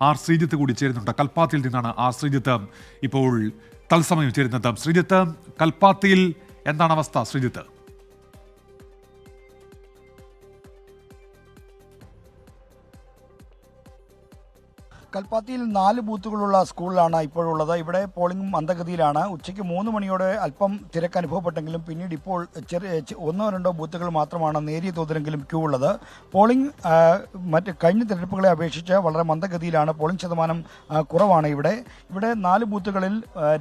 R Sreejith കൂടി ചേരുന്നുണ്ട്. കൽപ്പാത്തിയിൽ നിന്നാണ് ആർ ശ്രീജിത്ത് ഇപ്പോൾ തത്സമയം ചേരുന്നത്. ശ്രീജിത്ത് കൽപ്പാത്തിയിൽ എന്താണ് അവസ്ഥ ശ്രീജിത്ത്? കൽപ്പാത്തിയിൽ നാല് ബൂത്തുകളുള്ള സ്കൂളിലാണ് ഇപ്പോഴുള്ളത്. ഇവിടെ പോളിംഗ് മന്ദഗതിയിലാണ് ഉച്ചയ്ക്ക് മൂന്ന് മണിയോടെ അല്പം തിരക്ക് അനുഭവപ്പെട്ടെങ്കിലും പിന്നീട് ഇപ്പോൾ ചെറിയ ഒന്നോ രണ്ടോ ബൂത്തുകൾ മാത്രമാണ് നേരിയ തോതിലെങ്കിലും ക്യൂ ഉള്ളത്. പോളിംഗ് മറ്റ് കഴിഞ്ഞ തിരഞ്ഞെടുപ്പുകളെ അപേക്ഷിച്ച് വളരെ മന്ദഗതിയിലാണ്. പോളിംഗ് ശതമാനം കുറവാണ് ഇവിടെ. ഇവിടെ നാല് ബൂത്തുകളിൽ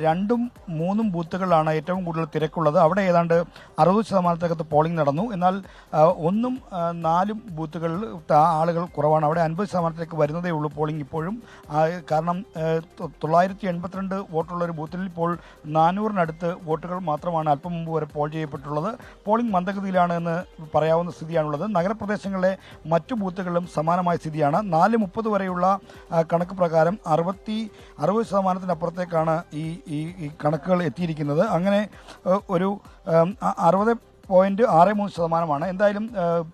രണ്ടും മൂന്നും ബൂത്തുകളിലാണ് ഏറ്റവും കൂടുതൽ തിരക്കുള്ളത്. അവിടെ ഏതാണ്ട് അറുപത് ശതമാനത്തിനകത്ത് പോളിംഗ് നടന്നു. എന്നാൽ ഒന്നും നാലും ബൂത്തുകളിൽ ആളുകൾ കുറവാണ്. അവിടെ അൻപത് ശതമാനത്തിലേക്ക് വരുന്നതേ ഉള്ളൂ പോളിംഗ് ഇപ്പോഴും. കാരണം തൊള്ളായിരത്തി എൺപത്തിരണ്ട് വോട്ടുള്ള ഒരു ബൂത്തിൽ ഇപ്പോൾ നാനൂറിനടുത്ത് വോട്ടുകൾ മാത്രമാണ് അല്പം മുമ്പ് വരെ പോൾ ചെയ്യപ്പെട്ടുള്ളത്. പോളിംഗ് മന്ദഗതിയിലാണ് എന്ന് പറയാവുന്ന സ്ഥിതിയാണുള്ളത്. നഗരപ്രദേശങ്ങളിലെ മറ്റു ബൂത്തുകളിലും സമാനമായ സ്ഥിതിയാണ്. നാല് മുപ്പത് വരെയുള്ള കണക്ക് പ്രകാരം അറുപത്തി അറുപത് ശതമാനത്തിനപ്പുറത്തേക്കാണ് ഈ ഈ കണക്കുകൾ എത്തിയിരിക്കുന്നത്. അങ്ങനെ ഒരു അറുപത് പോയിന്റ് ആറ് മൂന്ന് ശതമാനമാണ്. എന്തായാലും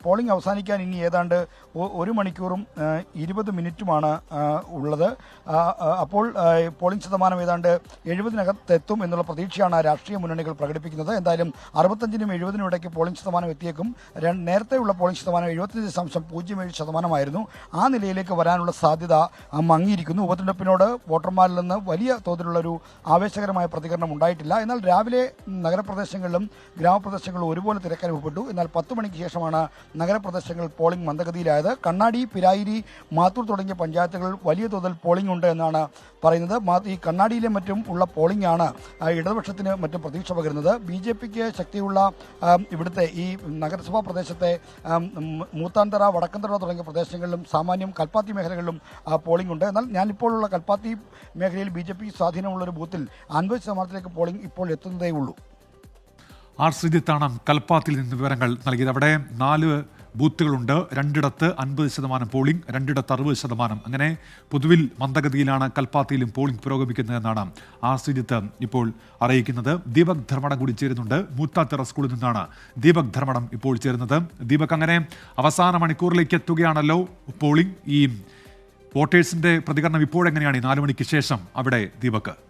പോളിംഗ് അവസാനിക്കാൻ ഇനി ഏതാണ്ട് ഒരു മണിക്കൂറും ഇരുപത് മിനിറ്റുമാണ് ഉള്ളത്. അപ്പോൾ പോളിംഗ് ശതമാനം ഏതാണ്ട് എഴുപതിനകത്തെത്തും എന്നുള്ള പ്രതീക്ഷയാണ് രാഷ്ട്രീയ മുന്നണികൾ പ്രകടിപ്പിക്കുന്നത്. എന്തായാലും അറുപത്തഞ്ചിനും എഴുപതിനും ഇടയ്ക്ക് പോളിംഗ് ശതമാനം എത്തിയേക്കും. നേരത്തെയുള്ള പോളിംഗ് ശതമാനം എഴുപത്തഞ്ച് ദശാംശം പൂജ്യം ഏഴ് ശതമാനമായിരുന്നു. ആ നിലയിലേക്ക് വരാനുള്ള സാധ്യത മങ്ങിയിരിക്കുന്നു. ഉപതെരഞ്ഞെടുപ്പിനോട് വോട്ടർമാരിൽ നിന്ന് വലിയ തോതിലുള്ള ഒരു ആവേശകരമായ പ്രതികരണം ഉണ്ടായിട്ടില്ല. എന്നാൽ രാവിലെ നഗരപ്രദേശങ്ങളിലും ഗ്രാമപ്രദേശങ്ങളിലും ഒരുപോലെ തിരക്ക് അനുഭവപ്പെട്ടു എന്നാൽ പത്ത് മണിക്ക് ശേഷമാണ് നഗരപ്രദേശങ്ങൾ പോളിംഗ് മന്ദഗതിയിലായത്. കണ്ണാടി പിരായിരി മാത്തൂർ തുടങ്ങിയ പഞ്ചായത്തുകളിൽ വലിയ തോതിൽ പോളിംഗ് ഉണ്ട് എന്നാണ് പറയുന്നത്. ഈ കണ്ണാടിയിലെ മറ്റും ഉള്ള പോളിംഗ് ആണ് ഇടതുപക്ഷത്തിന് മറ്റും പ്രതീക്ഷ പകരുന്നത്. ബി ജെ പിക്ക് ശക്തിയുള്ള ഇവിടുത്തെ ഈ നഗരസഭാ പ്രദേശത്തെ മൂത്താന്തറ വടക്കന്തറ തുടങ്ങിയ പ്രദേശങ്ങളിലും സാമാന്യം കൽപ്പാത്തി മേഖലകളിലും പോളിംഗ് ഉണ്ട്. എന്നാൽ ഞാനിപ്പോഴുള്ള കൽപ്പാത്തി മേഖലയിൽ ബി ജെ പി സ്വാധീനമുള്ള ഒരു ബൂത്തിൽ അൻപത് ശതമാനത്തിലേക്ക് പോളിംഗ് ഇപ്പോൾ എത്തുന്നതേ ഉള്ളൂ ആർ ശ്രീജിത്താണ് കൽപ്പാത്തിൽ നിന്ന് വിവരങ്ങൾ നൽകിയത്. അവിടെ നാല് ബൂത്തുകളുണ്ട്. രണ്ടിടത്ത് അൻപത് ശതമാനം പോളിംഗ് രണ്ടിടത്ത് അറുപത് ശതമാനം. അങ്ങനെ പൊതുവിൽ മന്ദഗതിയിലാണ് കൽപ്പാത്തിയിലും പോളിംഗ് പുരോഗമിക്കുന്നതെന്നാണ് ആർ ശ്രീജിത്ത് ഇപ്പോൾ അറിയിക്കുന്നത്. ദീപക് ധർമ്മടം കൂടി ചേരുന്നുണ്ട്. മൂത്താത്തറ സ്കൂളിൽ നിന്നാണ് ദീപക് ധർമ്മടം ഇപ്പോൾ ചേരുന്നത്. ദീപക് അങ്ങനെ അവസാന മണിക്കൂറിലേക്ക് എത്തുകയാണല്ലോ പോളിംഗ് ഈ വോട്ടേഴ്സിന്റെ പ്രതികരണം ഇപ്പോഴെങ്ങനെയാണ് ഈ നാല് മണിക്ക് ശേഷം അവിടെ ദീപക്.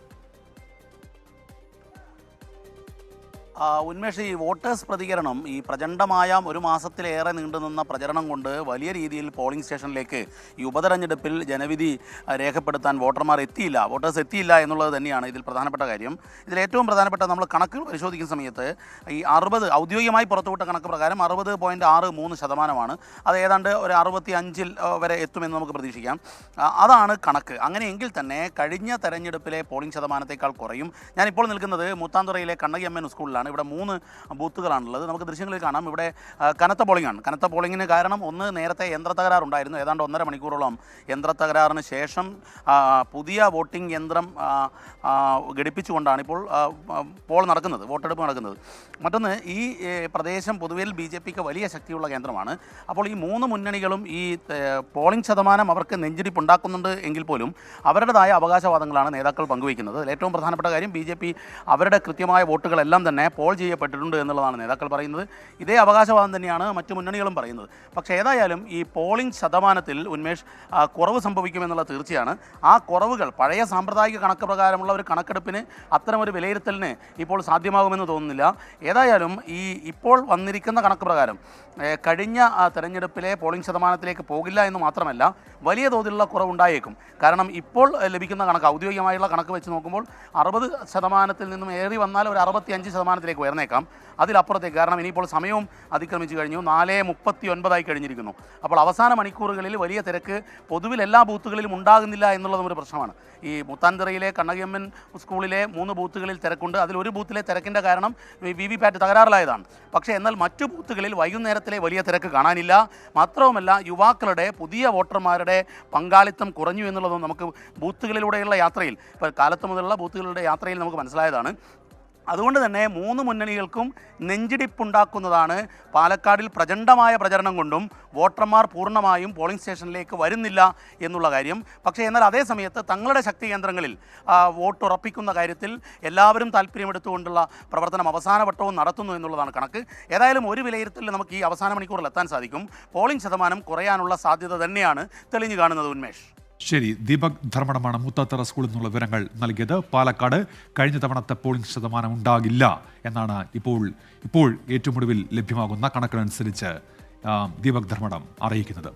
ഉന്മേഷ് ഈ വോട്ടേഴ്സ് പ്രതികരണം ഈ പ്രചണ്ഡമായ ഒരു മാസത്തിലേറെ നീണ്ടുനിന്ന പ്രചരണം കൊണ്ട് വലിയ രീതിയിൽ പോളിംഗ് സ്റ്റേഷനിലേക്ക് ഈ ഉപതെരഞ്ഞെടുപ്പിൽ ജനവിധി രേഖപ്പെടുത്താൻ വോട്ടർമാർ എത്തിയില്ല. വോട്ടേഴ്സ് എത്തിയില്ല എന്നുള്ളത് തന്നെയാണ് ഇതിൽ പ്രധാനപ്പെട്ട കാര്യം. ഇതിൽ ഏറ്റവും പ്രധാനപ്പെട്ട നമ്മൾ കണക്ക് പരിശോധിക്കുന്ന സമയത്ത് ഈ അറുപത് ഔദ്യോഗികമായി പുറത്തുവിട്ട കണക്ക് പ്രകാരം അറുപത് പോയിന്റ് ആറ് മൂന്ന് ശതമാനമാണ്. അത് ഏതാണ്ട് ഒരു അറുപത്തി അഞ്ചിൽ വരെ എത്തുമെന്ന് നമുക്ക് പ്രതീക്ഷിക്കാം. അതാണ് കണക്ക്. അങ്ങനെയെങ്കിൽ തന്നെ കഴിഞ്ഞ തെരഞ്ഞെടുപ്പിലെ പോളിംഗ് ശതമാനത്തേക്കാൾ കുറയും. ഞാനിപ്പോൾ നിൽക്കുന്നത് മൂത്താന്തുറയിലെ കണ്ണകിയമ്മൻ സ്കൂളിലാണ്. ഇവിടെ മൂന്ന് ബൂത്തുകളാണുള്ളത്. നമുക്ക് ദൃശ്യങ്ങളിൽ കാണാം. ഇവിടെ കനത്ത പോളിംഗ് ആണ്. കനത്ത പോളിങ്ങിന് കാരണം ഒന്ന് നേരത്തെ യന്ത്ര തകരാറുണ്ടായിരുന്നു ഏതാണ്ട് ഒന്നര മണിക്കൂറോളം യന്ത്ര തകരാറിന് ശേഷം പുതിയ വോട്ടിംഗ് യന്ത്രം ഘടിപ്പിച്ചുകൊണ്ടാണ് ഇപ്പോൾ പോൾ നടക്കുന്നത് വോട്ടെടുപ്പ് നടക്കുന്നത്. മറ്റൊന്ന് ഈ പ്രദേശം പൊതുവേൽ ബി ജെ പിക്ക് വലിയ ശക്തിയുള്ള കേന്ദ്രമാണ്. അപ്പോൾ ഈ മൂന്ന് മുന്നണികളും ഈ പോളിംഗ് ശതമാനം അവർക്ക് നെഞ്ചിടിപ്പ് ഉണ്ടാക്കുന്നുണ്ട് എങ്കിൽ പോലും അവരുടേതായ അവകാശവാദങ്ങളാണ് നേതാക്കൾ പങ്കുവയ്ക്കുന്നത്. ഏറ്റവും പ്രധാനപ്പെട്ട കാര്യം ബി അവരുടെ കൃത്യമായ വോട്ടുകളെല്ലാം തന്നെ പോൾ ചെയ്യപ്പെട്ടിട്ടുണ്ട് എന്നുള്ളതാണ് നേതാക്കൾ പറയുന്നത്. ഇതേ അവകാശവാദം തന്നെയാണ് മറ്റു മുന്നണികളും പറയുന്നത്. പക്ഷേ ഏതായാലും ഈ പോളിംഗ് ശതമാനത്തിൽ ഉന്മേഷ് കുറവ് സംഭവിക്കുമെന്നുള്ള തീർച്ചയാണ്. ആ കുറവുകൾ പഴയ സാമ്പ്രദായിക കണക്ക് പ്രകാരമുള്ള ഒരു കണക്കെടുപ്പിന് അത്തരമൊരു വിലയിരുത്തലിന് ഇപ്പോൾ സാധ്യമാകുമെന്ന് തോന്നുന്നില്ല. ഏതായാലും ഈ ഇപ്പോൾ വന്നിരിക്കുന്ന കണക്ക് പ്രകാരം കഴിഞ്ഞ തെരഞ്ഞെടുപ്പിലെ പോളിംഗ് ശതമാനത്തിലേക്ക് പോകില്ല എന്ന് മാത്രമല്ല വലിയ തോതിലുള്ള കുറവുണ്ടായേക്കും. കാരണം ഇപ്പോൾ ലഭിക്കുന്ന കണക്ക് ഔദ്യോഗികമായുള്ള കണക്ക് വെച്ച് നോക്കുമ്പോൾ അറുപത് ശതമാനത്തിൽ നിന്നും ഏറി വന്നാൽ ഒരു അറുപത്തി അഞ്ച് ശതമാനത്തിലേക്ക് ഉയർന്നേക്കാം. അതിലപ്പുറത്തേക്ക്. കാരണം ഇനിയിപ്പോൾ സമയവും അതിക്രമിച്ചു കഴിഞ്ഞു. നാല് മുപ്പത്തി ഒൻപതായി കഴിഞ്ഞിരിക്കുന്നു. അപ്പോൾ അവസാന മണിക്കൂറുകളിൽ വലിയ തിരക്ക് പൊതുവിൽ എല്ലാ ബൂത്തുകളിലും ഉണ്ടാകുന്നില്ല എന്നുള്ളതും ഒരു പ്രശ്നമാണ്. ഈ മുത്താൻതിറയിലെ കണ്ണകിയമ്മൻ സ്കൂളിലെ മൂന്ന് ബൂത്തുകളിൽ തിരക്കുണ്ട്. അതിൽ ഒരു ബൂത്തിലെ തിരക്കിന്റെ കാരണം വി വി പാറ്റ് തകരാറിലായതാണ്. പക്ഷേ എന്നാൽ മറ്റു ബൂത്തുകളിൽ വൈകുന്നേരത്തിലെ വലിയ തിരക്ക് കാണാനില്ല. മാത്രവുമല്ല യുവാക്കളുടെ പുതിയ വോട്ടർമാരുടെ പങ്കാളിത്തം കുറഞ്ഞു എന്നുള്ളതും നമുക്ക് ബൂത്തുകളിലൂടെയുള്ള യാത്രയിൽ ഇപ്പോൾ കാലത്ത് മുതലുള്ള ബൂത്തുകളുടെ യാത്രയിൽ നമുക്ക് മനസ്സിലായതാണ്. അതുകൊണ്ട് തന്നെ മൂന്ന് മുന്നണികൾക്കും നെഞ്ചിടിപ്പുണ്ടാക്കുന്നതാണ് പാലക്കാടിൽ പ്രചണ്ഡമായ പ്രചരണം കൊണ്ടും വോട്ടർമാർ പൂർണമായും പോളിംഗ് സ്റ്റേഷനിലേക്ക് വരുന്നില്ല എന്നുള്ള കാര്യം. പക്ഷേ എന്നാൽ അതേ സമയത്ത് തങ്ങളുടെ ശക്തി കേന്ദ്രങ്ങളിൽ വോട്ട് ഉറപ്പിക്കുന്ന കാര്യത്തിൽ എല്ലാവരും താല്പര്യമെടുത്തുകൊണ്ടുള്ള പ്രവർത്തനം അവസാനവട്ടവും നടത്തുന്നു എന്നുള്ളതാണ് കണക്ക്. ഏതായാലും ഒരു വിലയിരുത്തലിൽ നമുക്ക് ഈ അവസാന മണിക്കൂറിൽ എത്താൻ സാധിക്കും. പോളിംഗ് ശതമാനം കുറയാനുള്ള സാധ്യത തന്നെയാണ് തെളിഞ്ഞു കാണുന്നത് ഉന്മേഷ്. ശരി ദീപക് ധർമ്മടമാണ് മുത്താത്തറ സ്കൂളിൽ നിന്നുള്ള വിവരങ്ങൾ നൽകിയത്. പാലക്കാട് കഴിഞ്ഞ തവണത്തെ പോളിംഗ് ശതമാനം ഉണ്ടാകില്ല എന്നാണ് ഇപ്പോൾ ഇപ്പോൾ ഏറ്റവും ഒടുവിൽ ലഭ്യമാകുന്ന കണക്കിനനുസരിച്ച് ദീപക് ധർമ്മടം അറിയിക്കുന്നത്.